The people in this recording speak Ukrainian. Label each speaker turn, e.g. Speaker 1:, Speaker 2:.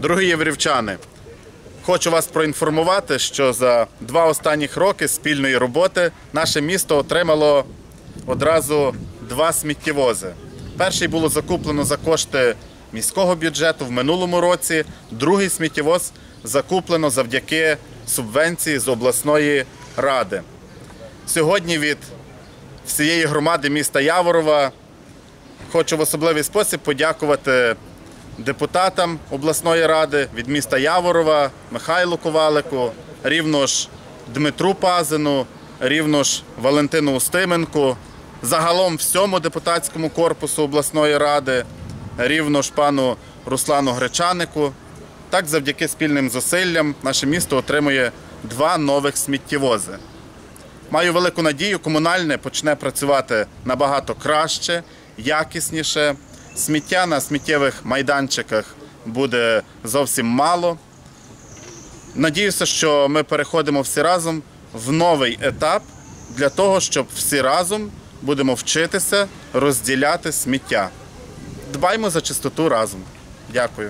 Speaker 1: Дорогі єврівчани, хочу вас проінформувати, що за два останніх роки спільної роботи наше місто отримало одразу два сміттєвози. Перший було закуплено за кошти міського бюджету в минулому році, другий сміттєвоз закуплено завдяки субвенції з обласної ради. Сьогодні від всієї громади міста Яворова хочу в особливий спосіб подякувати депутатам обласної ради від міста Яворова, Михайлу Ковалику, рівно ж Дмитру Пазину, рівно ж Валентину Устименку, загалом всьому депутатському корпусу обласної ради, рівно ж пану Руслану Гречанику. Так, завдяки спільним зусиллям, наше місто отримує два нових сміттєвози. Маю велику надію, комунальне почне працювати набагато краще, якісніше. Сміття на сміттєвих майданчиках буде зовсім мало. Надіюся, що ми переходимо всі разом в новий етап для того, щоб всі разом будемо вчитися розділяти сміття. Дбаймо за чистоту разом. Дякую.